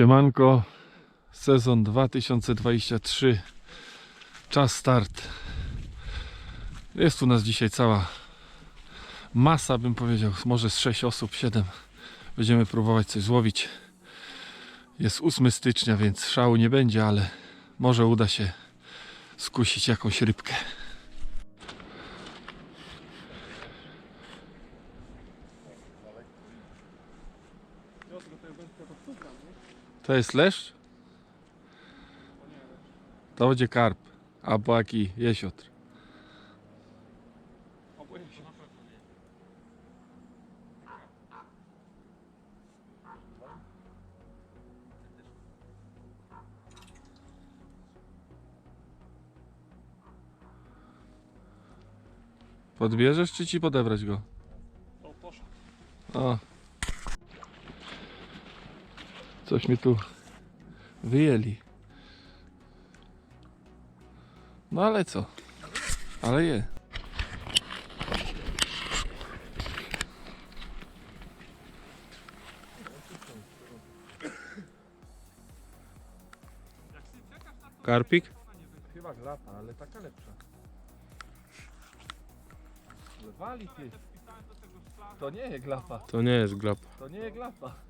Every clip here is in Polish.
Siemanko, sezon 2023, czas start. Jest u nas dzisiaj cała masa, bym powiedział, może z 6 osób, 7. Będziemy próbować coś złowić. Jest 8 stycznia, więc szału nie będzie, ale może uda się skusić jakąś rybkę. To jest leszcz? To będzie karp. Albo jaki jesiotr. Podbierzesz czy ci podebrać go? O, poszedł. O. Coś mi tu wyjęli. No ale co? Ale je. Karpik? Chyba glapa, ale taka lepsza. Ale wali ty. To nie jest glapa. To nie jest glap. To nie jest glapa.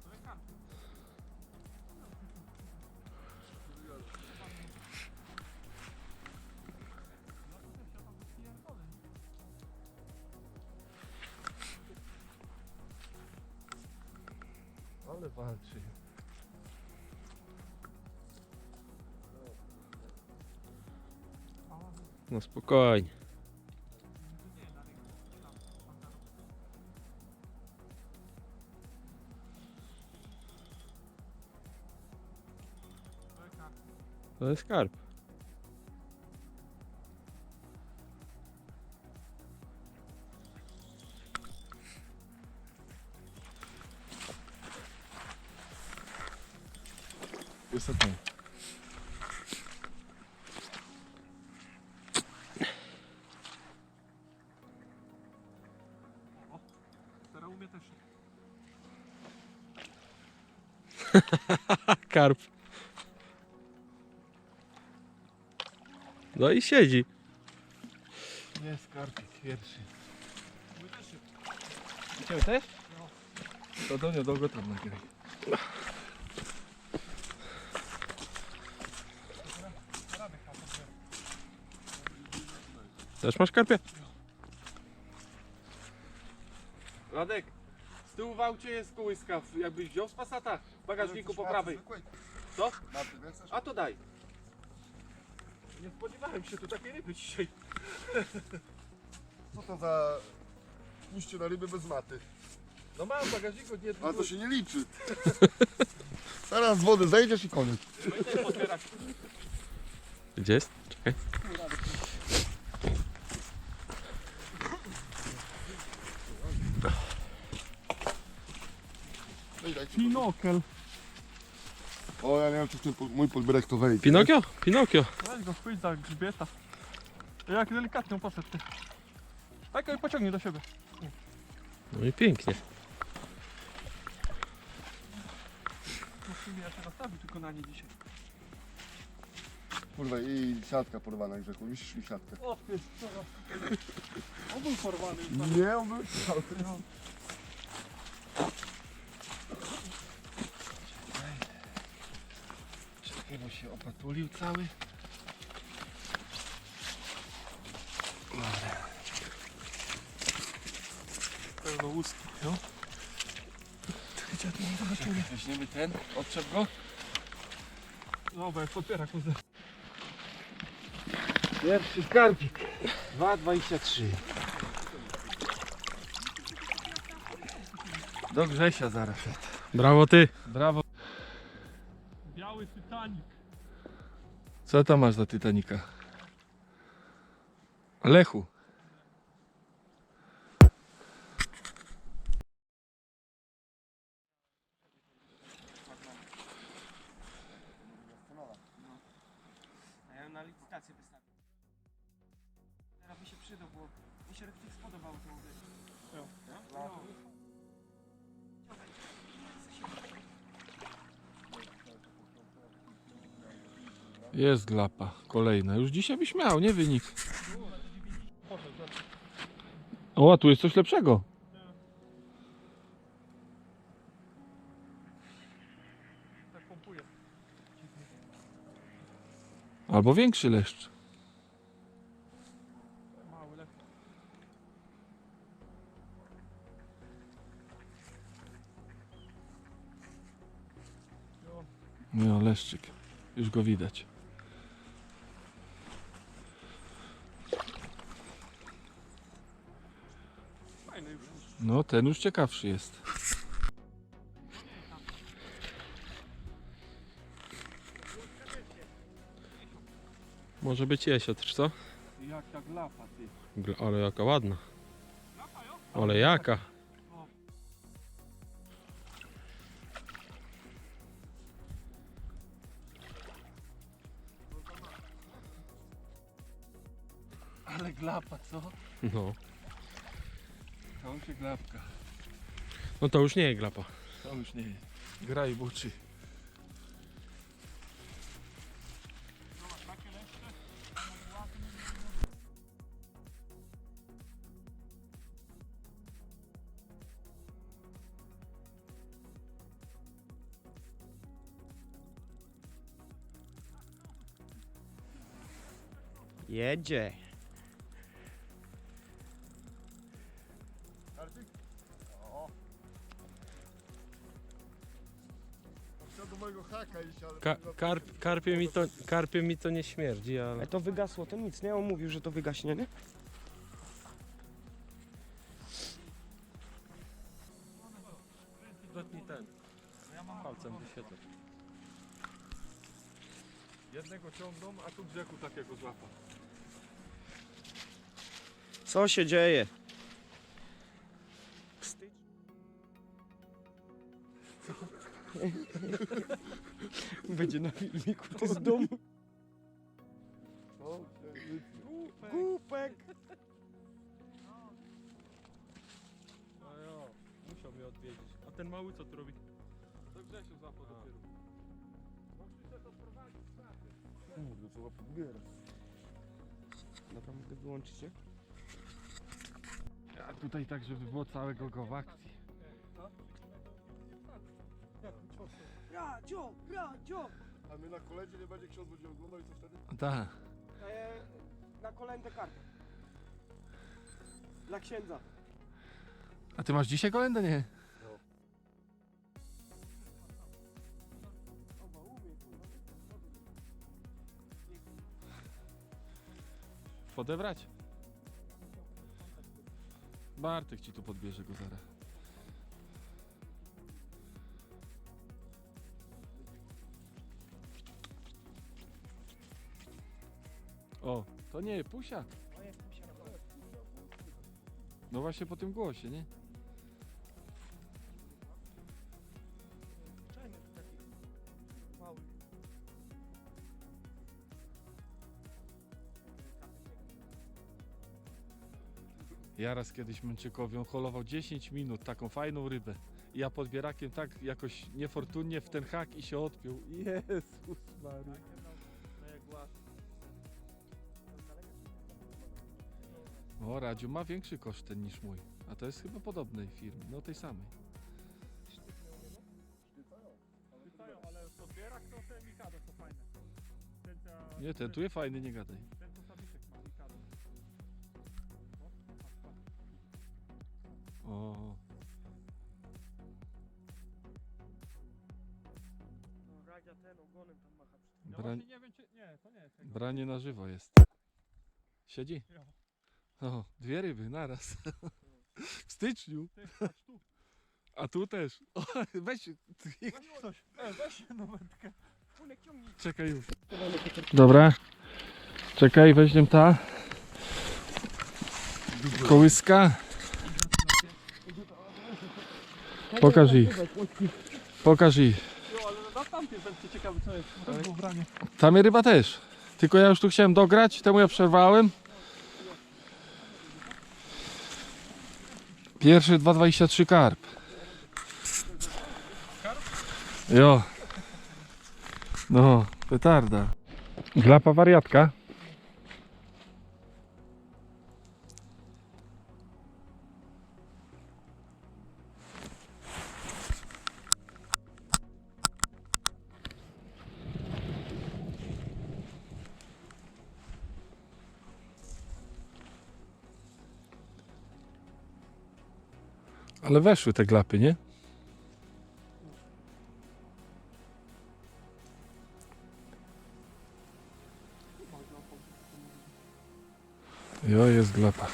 Ale walczy. No spokojnie. To jest. Karp. No i siedzi. Jest karpik pierwszy. My też też? To do mnie długo tam chyba Też masz karpia? Radek, z tyłu w aucie jest kołyska, jakbyś wziął z pasata w bagażniku po prawej. Co? A to daj. Nie spodziewałem się tu takiej ryby dzisiaj. Co to za pójście na ryby bez maty? No mam w bagażniku, nie A to się nie liczy. Zaraz z wody zejdziesz i koniec. Gdzie jest? Czekaj. No. Pinokel. O, ja nie wiem, czy w ten po- mój podbierek to wejdzie. Pinokio? Pinokio. Weź go chwyć za grzbieta. Jak delikatnie on poszedł ty. Tak i pociągnij do siebie. No i pięknie. Musimy ja się nastawić tylko na nie dzisiaj. Kurwa, i siatka porwana grzechu. Musisz mi siatkę. O ty, co On był porwany już tam. Nie, on był No. Czekaj, bo się opatulił cały. Pełno ust. No. Weźmiemy ten, odczep go. Dobra, podbiera kuzę. Pierwszy skarbik. 2,23. Do Grzesia zaraz. Brawo ty. Brawo. Biały Titanic. Co tam masz za Titanika? Lechu. Jest glapa, kolejna. Już dzisiaj byś miał, nie wynik. O, a tu jest coś lepszego. Albo większy leszcz. No, leszczyk. Już go widać. No, ten już ciekawszy jest. Może być jesiotr, co? Jak jak lapa, ty. Ale jaka ładna. Ale jaka? Ale glapa, co? No. To już jest glapka. No to już nie jest glapa. To już nie jest. Graj buczy. Jedzie. Karp, karpie, mi to, karpie mi to nie śmierdzi, ale... Ale to wygasło, to nic, nie? On mówił, że to wygaśnie, nie? Dotknij ten. Palcem wyświetlać. Jednego ciągną, a tu grzechu takiego złapa. Co się dzieje? Będzie na filmiku, ty z domu. O, Głupek. No jo, musiał mnie odwiedzić. A ten mały co tu robi? To Grzesiu złapał dopiero. Kurde, trzeba podbierać. Dobra, mogę wyłączyć, nie? A tutaj tak, żeby było całego go w akcji. Radio, radio! A my na kolędzie nie będzie ksiądz będzie oglądał i co wtedy? Tak. E, na kolędę kartę. Dla księdza. A ty masz dzisiaj kolendę, nie? Oba umie, kurwa. Podebrać. Bartek ci tu podbierze go zaraz. Nie, pusia. No właśnie po tym głosie, nie? Ja raz kiedyś Męczykowi, on holował 10 minut, taką fajną rybę. I ja podbierakiem tak jakoś niefortunnie w ten hak i się odpiął. Jezus Maria. O, Radziu ma większy koszt ten niż mój. A to jest chyba podobnej firmy, no tej samej. Pytają, ale podbierak to te Mikado są fajne. Ten, ta, Nie, ten tu jest fajny, nie gadaj. Ten to Sabiszek ma Mikado. O, patrz, patrz. O, No, Radzia ten ogonem tam macha przy tym. Ja Brań, właśnie nie wiem czy... Nie, to nie jest tego. branie na żywo jest. Siedzi? Jo. O, dwie ryby naraz. W styczniu. Ty, patrz tu. A tu też. O, weź, coś. E, weź jedną wędkę. Ciągnij. czekaj już. Dobra. Czekaj, weźmiem ta. Kołyska. Pokaż jej. Pokaż jej. Jo, ale na tamtej wędce ciekawy co jest. To też było branie. Tam jest ryba też. Tylko ja już tu chciałem dograć, temu ja przerwałem. Pierwszy 2,23 karp. Jo. No, petarda. Glapa wariatka. Ale weszły te glapy, nie? Jo, jest glapa.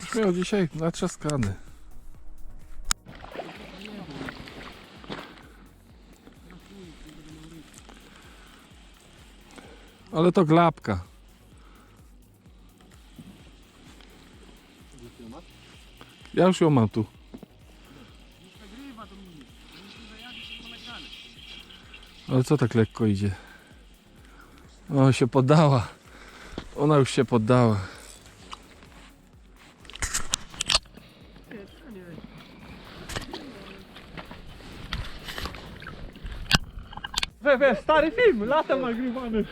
Już miał dzisiaj natrzaskany. Ale to glapka. Ja już ją mam tu. Ale co tak lekko idzie? O, się poddała. Ona już się poddała. We, we, stary film, latem nagrywany.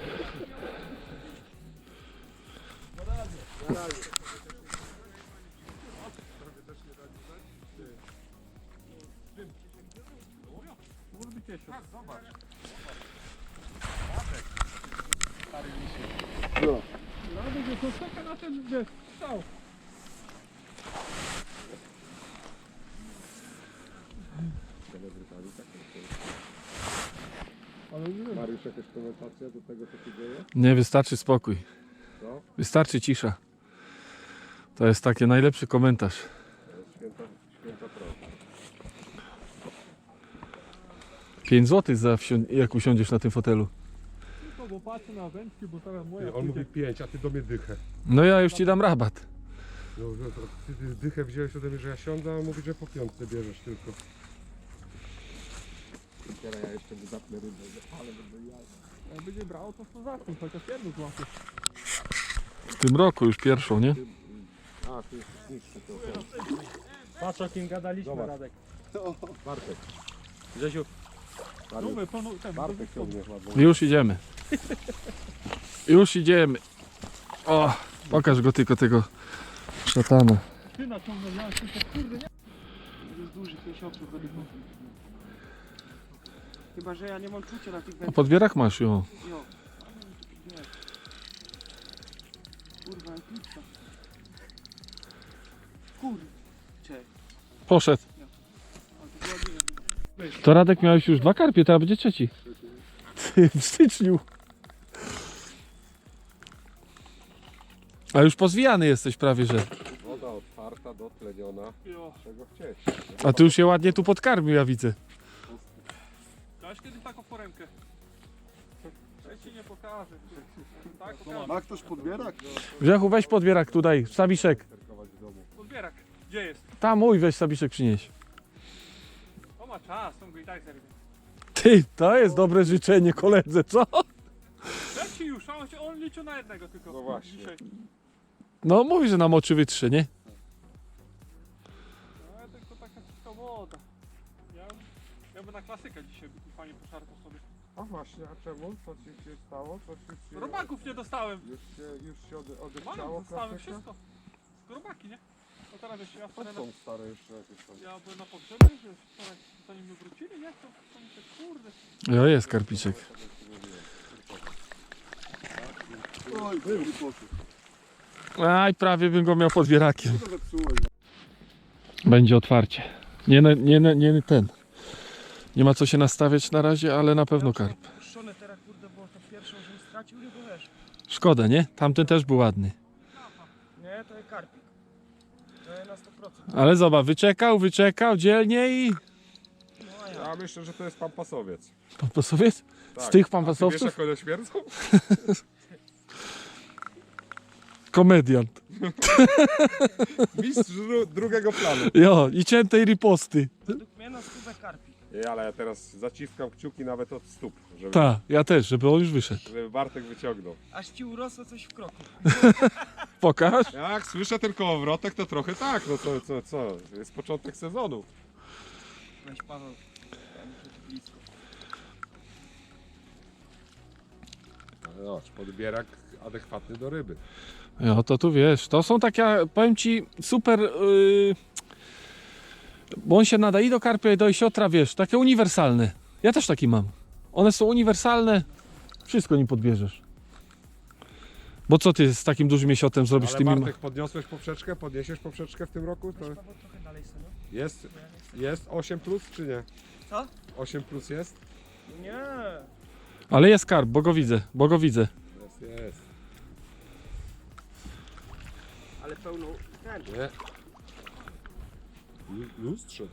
To czeka na ten. Ale nie. Mariusz, jakaś komentacja do tego, co się dzieje? Nie, wystarczy spokój. Co? Wystarczy cisza. To jest taki najlepszy komentarz. To jest święta, święta prawda. 5 zł za wsi- jak usiądziesz na tym fotelu. No bo patrzę na wędki, bo teraz moja Ty, on mówi 5, a ty do mnie dychę. No ja już ci dam rabat. No, no to ty, ty dychę wziąłeś ode mnie, że ja siądę, a on mówi, że po piątce bierzesz tylko. Teraz ja jeszcze zapnę rybę, ale będę jadł. Jak będzie brało, to co za tym, chociaż jedno złapie. W tym roku już pierwszą, nie? A, ty jest niższy to. Patrz o kim gadaliśmy, Zobacz. Radek. Bartek. Grzesiu, Numer, panu, ten, Bartek ładnie. Już idziemy. Już idziemy. O, pokaż go tylko tego szatana. Ty naciągnął, ja kurde nie. Jest duży pięściokrzyk według mnie. Chyba, że ja nie mam czucia na tych A wędkach. po dwierach masz ją. Jo. Kurwa. Cześć. Poszedł. To Radek miałeś już dwa karpie, teraz będzie trzeci. Ty, w styczniu. A już pozwijany jesteś prawie, że. Woda otwarta, dotleniona. Czego chcieć? A ty już je ładnie tu podkarmił, ja widzę. Dałeś kiedyś taką foremkę? Ja ci nie pokażę. Tak, pokażę. Ma ktoś podbierak? Grzechu, weź podbierak tutaj, Sabiszek. Podbierak. Gdzie jest? Tam mój, weź Sabiszek przynieś. Ma czas, on go i tak zerwie. Ty, to jest dobre życzenie koledze, co? Leci już, a on, się, on liczył na jednego tylko. No właśnie. Dzisiaj. No mówi, że nam oczy wytrze, nie? No, ale tylko taka czysta woda. Ja, ja bym na klasykę dzisiaj by tu fajnie poszarpał sobie. A właśnie, a czemu? Co ci się stało? Coś już się... Robaków nie dostałem. Już się, już się ode, odechciało Mam, dostałem klasyka? wszystko. Robaki, nie? No teraz wiesz, ja To wczoraj na, są stare jeszcze jakieś tam. ja byłem na pogrzebie, że wczoraj zanim my wrócili, nie? To, to mi się kurde. Jo, jest karpiczek. Oj, był poszedł. Aj, prawie bym go miał podbierakiem. To zepsułeś. Będzie otwarcie. Nie, nie, nie, nie ten. Nie ma co się nastawiać na razie, ale na pewno karp. Puszczone teraz, kurde, bo to pierwszą, żebym stracił, nie wiesz. Szkoda, nie? Tamten też był ładny. Nie, to jest karpik. To jest na 100%. Ale zobacz, wyczekał, wyczekał dzielnie i... No a ja. Myślę, że to jest pampasowiec. Pampasowiec? Z Tak. tych A ty wiesz pampasowców? jak one śmierdzą? Komediant. Mistrz dru- drugiego planu. Jo, i ciętej riposty. Według mnie na stówę. Ej, ale ja teraz zaciskam kciuki nawet od stóp, żeby, Tak, ja też, żeby on już wyszedł. żeby Bartek wyciągnął. Aż ci urosło coś w kroku. Pokaż. Jak słyszę ten kołowrotek, to trochę tak, no co, co, co, jest początek sezonu. Weź Paweł. blisko. Zobacz, podbierak adekwatny do ryby. No to tu wiesz, to są takie, powiem ci, super. Yy, bo on się nada i do karpia, i do siotra, wiesz, takie uniwersalne. Ja też taki mam. One są uniwersalne, wszystko nim podbierzesz. Bo co ty z takim dużym jesiotem zrobisz Ale tymi. Bartek, podniosłeś poprzeczkę? Podniesiesz poprzeczkę w tym roku? To Weź Paweł trochę dalej sobie. jest, jest 8 plus czy nie? Co? 8 plus jest? Nie. Ale jest karp, bo go widzę, bo go widzę. Jest, jest. Ale pełną ten. Nie. Lu- Lustrze.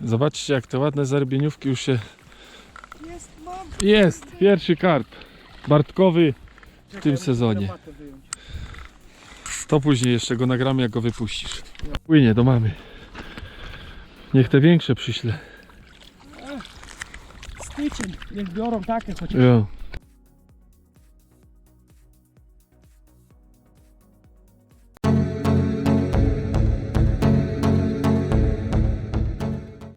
Zobaczcie, jak te ładne zarbieniówki już się. Jest, mam. Jest! Pierwszy karp. Bartkowy w tym sezonie. To później jeszcze go nagramy, jak go wypuścisz. Płynie do mamy. Niech te większe przyślę. Styczeń. Niech biorą takie chociaż. Jo.